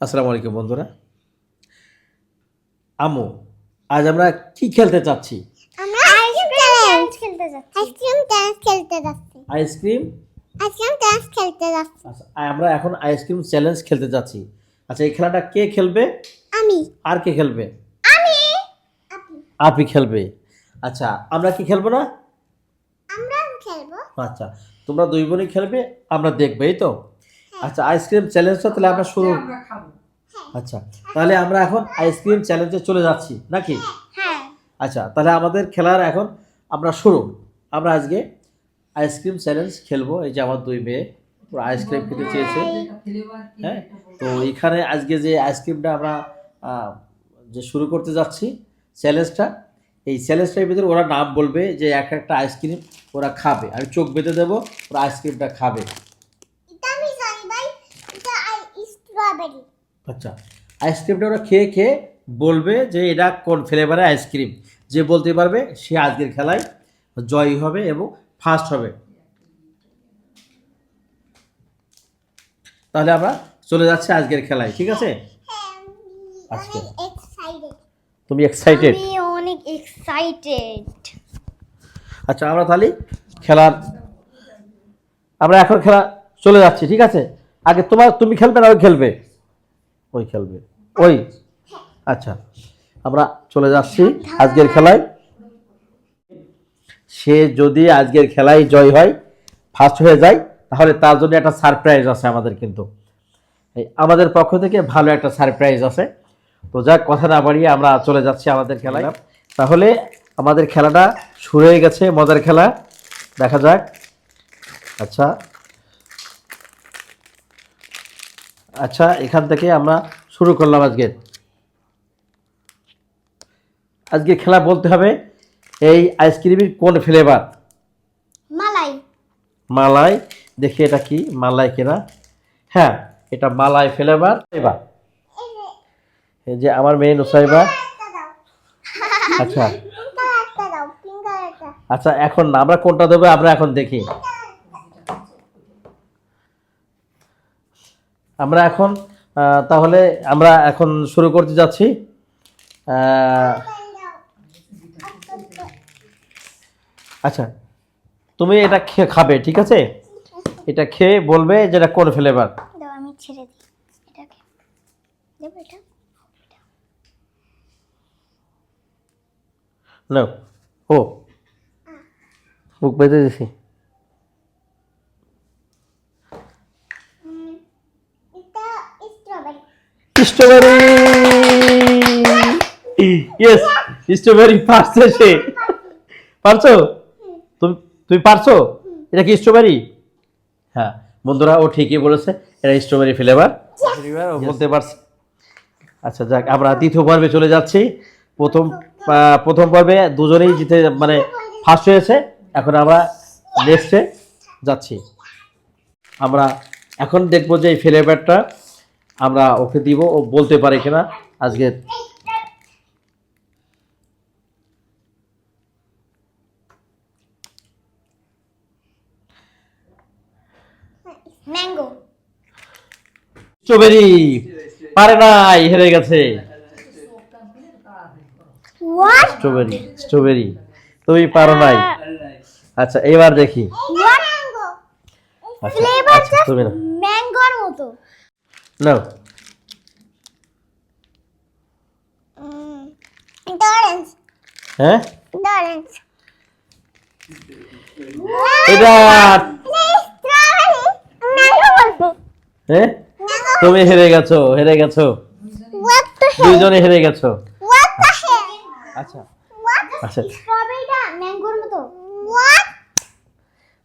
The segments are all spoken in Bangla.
আসসালামু আলাইকুম বন্ধুরা। আমু আজ আমরা কি খেলতে চাচ্ছি? আমরা আইসক্রিম চ্যালেঞ্জ খেলতে যাচ্ছি। আইসক্রিম চ্যালেঞ্জ খেলতে যাচ্ছি। আইসক্রিম? আইসক্রিম চ্যালেঞ্জ খেলতে যাচ্ছি। আচ্ছা আমরা এখন আইসক্রিম চ্যালেঞ্জ খেলতে যাচ্ছি। আচ্ছা এই খেলাটা কে খেলবে? আমি। আর কে খেলবে? আমি। আপনি। আপনি খেলবে। আচ্ছা আমরা কি খেলব না? আমরা খেলব। আচ্ছা তোমরা দুই বোনই খেলবে আমরা দেখবে এই তো? আচ্ছা আইসক্রিম চ্যালেঞ্জটা তাহলে আমরা শুরু আচ্ছা তাহলে আমরা এখন আইসক্রিম চ্যালেঞ্জে চলে যাচ্ছি নাকি? হ্যাঁ আচ্ছা তাহলে আমাদের খেলার এখন আমরা শুরু। আমরা আজকে আইসক্রিম চ্যালেঞ্জ খেলব এই যে আমার দুই মেয়ে ওরা আইসক্রিম খেতে চেয়েছে। হ্যাঁ তো এখানে আজকে যে আইসক্রিমটা আমরা যে শুরু করতে যাচ্ছি চ্যালেঞ্জটা এই চ্যালেঞ্জটার ভিতরে ওরা নাম বলবে যে এক একটা আইসক্রিম ওরা খাবে। আমি চোখ বেঁধে দেবো ওরা আইসক্রিমটা খাবে এটা আমি জানি ভাই এটা স্ট্রবেরি আচ্ছা আইসক্রিমটা ওরা খেয়ে খেয়ে বলবে যে এটা কোন ফ্লেভারের আইসক্রিম যে বলতে পারবে সে আজকের খেলায় জয়ী হবে এবং ফার্স্ট হবে। তাহলে আমরা চলে যাচ্ছি আজকের খেলায় ঠিক আছে? হ্যাঁ আজকে। তুমি এক্সাইটেড আমি অনেক এক্সাইটেড আচ্ছা আমরা তাহলে খেলার আমরা এখন খেলা চলে যাচ্ছি ঠিক আছে? আগে তোমার তুমি খেলবে না খেলবে। ওই খেলবে। ওই? আচ্ছা আমরা চলে যাচ্ছি আজকের খেলায়। সে যদি আজকের খেলায় জয় হয় ফার্স্ট হয়ে যায় তাহলে তার জন্য একটা সারপ্রাইজ আছে আমাদের কিন্তু। এই আমাদের পক্ষ থেকে ভালো একটা সারপ্রাইজ আছে। তো যাক কথা না বাড়িয়ে আমরা চলে যাচ্ছি আমাদের খেলায়। তাহলে আমাদের খেলাটা শুরু হয়ে গেছে মজার খেলা। দেখা যাক। আচ্ছা আচ্ছা এখান থেকে আমরা শুরু করলাম আজকে। আজকে খেলা বলতে হবে এই আইসক্রিমের কোন ফ্লেভার মালাই। মালাই দেখি এটা কি মালাই কিনা? হ্যাঁ এটা মালাই ফ্লেভার এবার এই যে আমার মেয়ে নুসাইবা। আচ্ছা। আচ্ছা এখন না, আমরা কোনটা দেবো আমরা এখন দেখি। আমরা এখন তাহলে আমরা এখন শুরু করতে যাচ্ছি। আচ্ছা তুমি এটা খেয়ে খাবে ঠিক আছে? এটা খেয়ে বলবে যে এটা কোন ফ্লেভার দাও আমি ছেড়ে দিই। এটাকে দেবো এটা? নাও। ও। মুখ বেঁধে দিছি এটা স্ট্রবেরি স্ট্রবেরি। ইয়েস স্ট্রবেরি পারছে সে। পারছ? তুমি তুমি পারছ? এটা কি স্ট্রবেরি? হ্যাঁ বন্ধুরা ও ঠিকই বলেছে এটা স্ট্রবেরি ফ্লেভার ও বলতে পারছে। আচ্ছা যাক আমরা দ্বিতীয় পর্বে চলে যাচ্ছি। প্রথম প্রথম পর্বে দুজনেই জিতে মানে ফার্স্ট হয়েছে। এখন আমরা নেক্সটে যাচ্ছি। আমরা এখন দেখব যে এই ফ্লেভারটা আমরা ওকে দিব ও বলতে পারে কিনা আজকে ম্যাঙ্গো স্ট্রবেরি পারে নাই হেরে গেছে। স্ট্রবেরি স্ট্রবেরি তুমি পারো নাই। আচ্ছা এবার দেখি। আচ্ছা আচ্ছা তুমি না। ম্যাঙ্গোর মতো। নাও হ্যাঁ এটা হ্যাঁ তুমি হেরে গেছো হেরে গেছো। দুইজনে হেরে গেছো। আচ্ছা। আচ্ছা।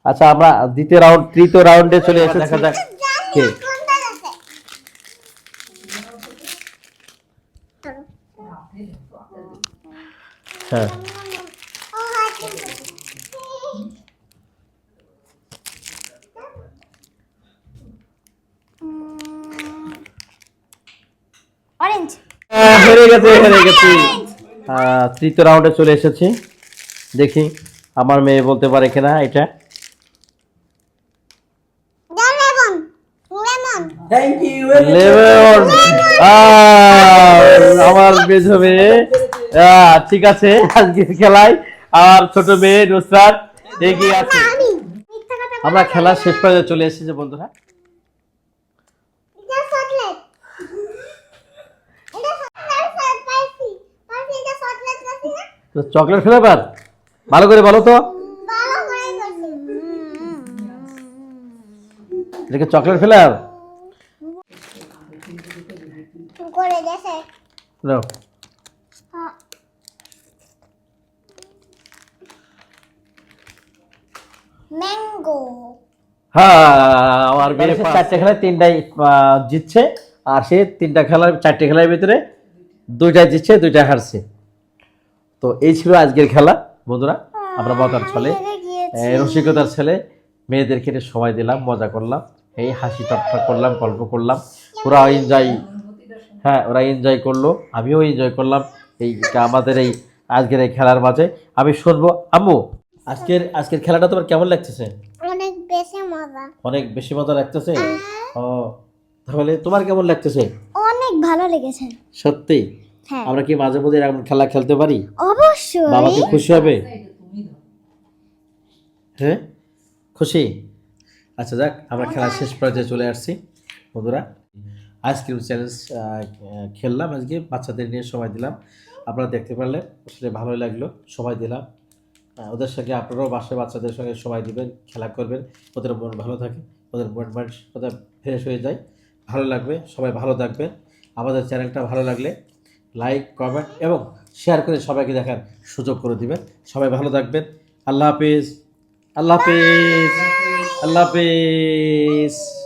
আচ্ছা আমরা দ্বিতীয় রাউন্ড তৃতীয় রাউন্ডে চলে এসে দেখা যাক কে কোনটা আছে হ্যাঁ। ও অরেঞ্জ হেরে গেছে হেরে গেছি। তৃতীয় রাউন্ডে চলে এসেছি। দেখি আমার মেয়ে বলতে পারে কিনা এটা। লেমন আমার মেয়ে ঠিক আছে। আজকে খেলায় আর ছোট মেয়ে নুসরাত এগিয়ে আছে। আমরা খেলা শেষ পর্যায়ে চলে এসেছি বন্ধুরা। চকলেট ফ্লেভার ভালো করে বলো তো। এটাকে চকলেট ফ্লেভার করে দাও ম্যাঙ্গো হ্যাঁ মেয়ে চারটে খেলায় তিনটাই আহ, জিতছে আর সে তিনটা খেলার চারটে খেলার ভিতরে দুইটা জিতছে দুইটা হারছে। তো এই ছিল আজকের খেলা বন্ধুরা। আমরা ছলে রসিকতার ছেলে মেয়েদেরকে সময় দিলাম মজা করলাম এই হাসি ঠাট্টা করলাম গল্প করলাম। ওরা এনজয় হ্যাঁ ওরা এনজয় করল আমিও এনজয় করলাম এই আমাদের এই আজকের এই খেলার মাঝে। আমি শুনব আম্মু আজকের আজকের খেলাটা তোমার কেমন লাগতেছে? অনেক বেশি মজা লাগতেছে? ও তাহলে তোমার কেমন লাগতেছে? অনেক ভালো লেগেছে। সত্যি? হ্যাঁ। আমরা কি মাঝে মধ্যে এরকম খেলা খেলতে পারি? অবশ্যই। বাবা কি খুশি হবে? হ্যাঁ? খুশি? আচ্ছা যাক আমরা খেলা শেষ পর্যায়ে চলে আসছি বন্ধুরা। আইসক্রিম চ্যালেঞ্জ খেললাম আজকে বাচ্চাদের নিয়ে সময় দিলাম। আপনারা দেখতে পারলেন আসলে ভালোই লাগল সময় দিলাম। ওদের সঙ্গে আপনারাও বাসায় বাচ্চাদের সঙ্গে সময় দিবেন, খেলা করবেন। ওদের মন ভালো থাকে, ওদের মন মানসিকতা ফ্রেশ হয়ে যায়। ভালো লাগবে, সবাই ভালো থাকবেন। আমাদের চ্যানেলটা ভালো লাগলে লাইক কমেন্ট এবং শেয়ার করে সবাইকে দেখার সুযোগ করে দিবেন। সবাই ভালো থাকবেন। আল্লাহ হাফিজ। আল্লাহ হাফিজ। আল্লাহ হাফিজ।